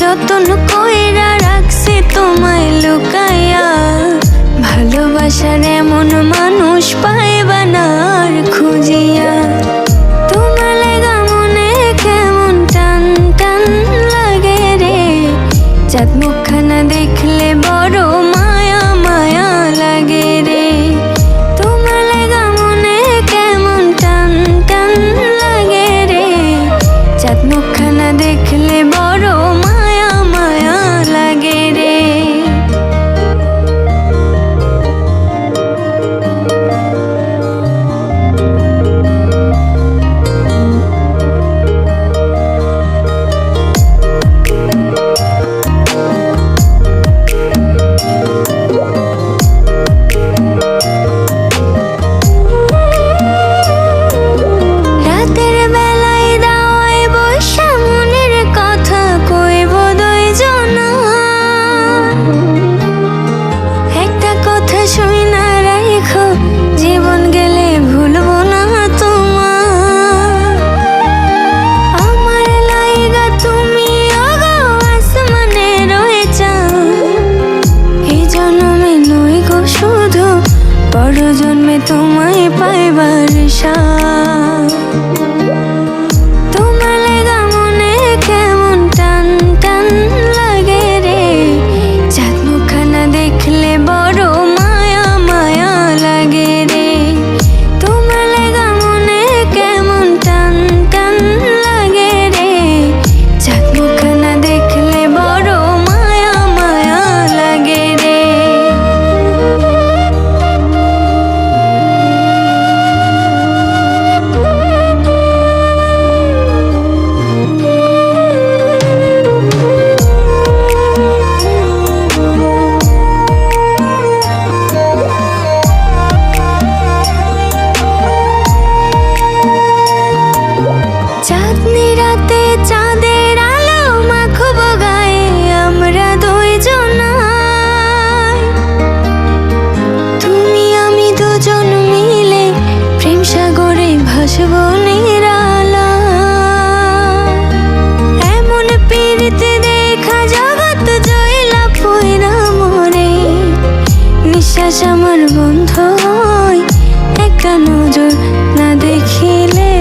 যতন কইরা রাখছে তোমায় লুকায় シャ ফাল্গুনের এমন দেখা আমার বন্ধ একটা একা নজর না দেখিলে।